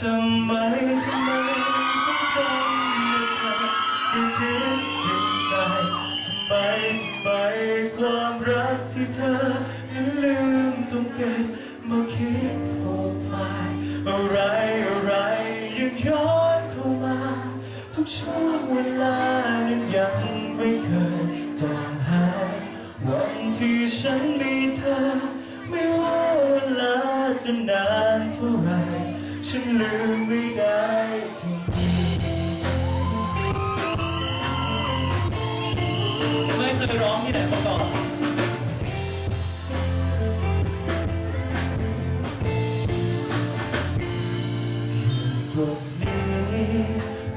ทำไมทำไมต้องทำให้เธอได้คิดถึงใจทำไมทำไมความรักที่เธอนั้นลืมต้องเก็บมาคิดโฟกไฟอะไรอะไรยังย้อนเข้ามาทุกช่วงเวลา ฉันลืมไม่ได้จริงๆไม่เคยร้องที่ไหนมาก่อนตรงนี้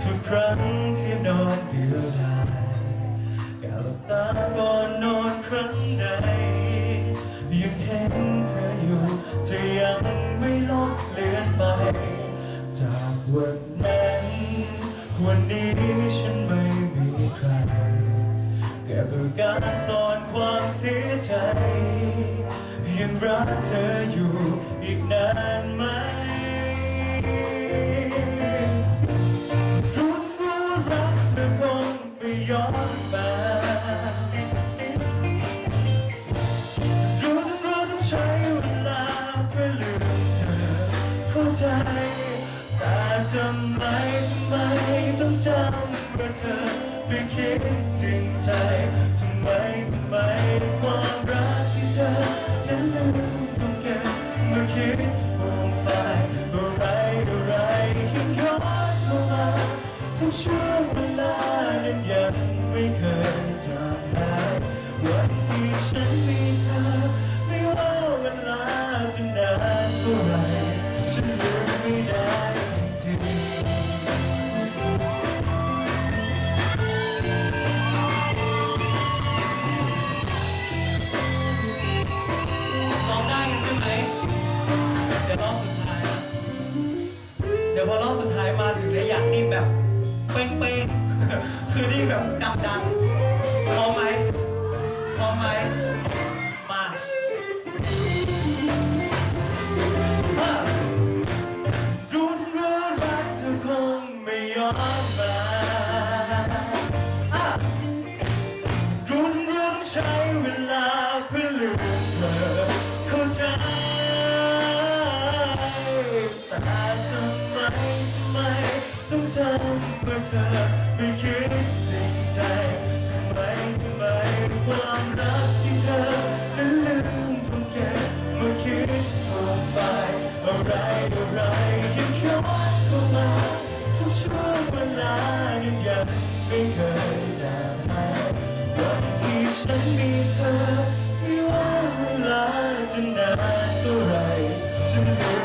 ทุกครั้งที่นอนเดียวดายอยากหลับตา วันนั้นวันนี้ฉันไม่มีใครแค่เพื่อการซ่อนความเสียใจ ยังรักเธออยู่อีกนานไหมรู้ทั้งรู้รักเธอคงไม่ย้อนมารู้ทั้งรู้ต้งใช้เวลาเพื่อลืมเธอเข้าใจ ทำไมทำไมต้องจำว่าเธอไปคิดถึงใจทำไมทำไมความรักที่เธอนั้นลืมต้องเก็บมาคิดฟูมไฟอะไรอะไรยังย้อนเข้ามาทุกช่วงเวลานั้นยังไม่เคยจางหายวันที่ฉันมีเธอไม่ว่าเวลาจะนานเท่าไหรฉันลืมไม่ได้ ดี๋ยวพอรอบสุดท้ายมาถึงได้อยากนิ่แบบเป้งๆ คือนิ่แบบดังๆพร้อมไหมพร้อมไหมมารู้ทั้งรู้รักเธอคงไม่ยอมแบบ เมื่อเธอไม่คิดจริงใจทำไมทำไมความรักที่เธอนั้นลืมต้องเก็บมาคิดฟูมไฟอะไรอะไรยังย้อนเข้ามาทุกช่วงเวลายังยังไม่เคยจางหาวันที่ฉันมีเธอไม่ว่าเวลาจะนานเท่าไรฉันลื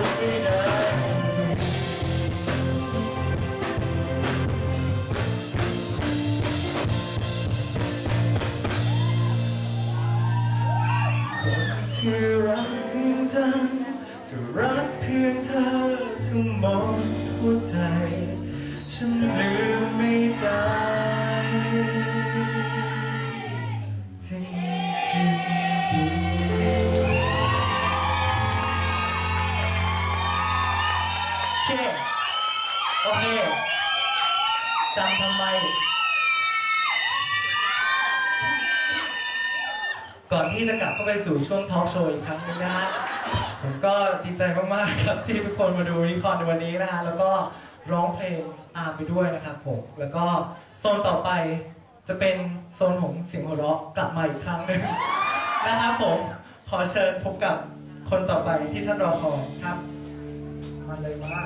ที่รักจริงจังจะรักเพียงเธอทั้งหมดหัวใจ ฉันลืมไม่ได้จริงจริงโอโอเคจำทำไม ก่อนที่จะกลับเข้าไปสู่ช่วงทอล์กโชว์อีกครั้งหนึงนะฮะผมก็ดีใจมากๆครับที่ทุกคนมาดูนิคอนในวันนี้นะฮะแล้วก็ร้องเพลงตามไปด้วยนะครับผมแล้วก็โซนต่อไปจะเป็นโซนของเสียงหัวเราะกลับมาอีกครั้งหนึ่งนะครับผมขอเชิญพบกับคนต่อไปที่ท่านรอคอยครับมาเลยว่า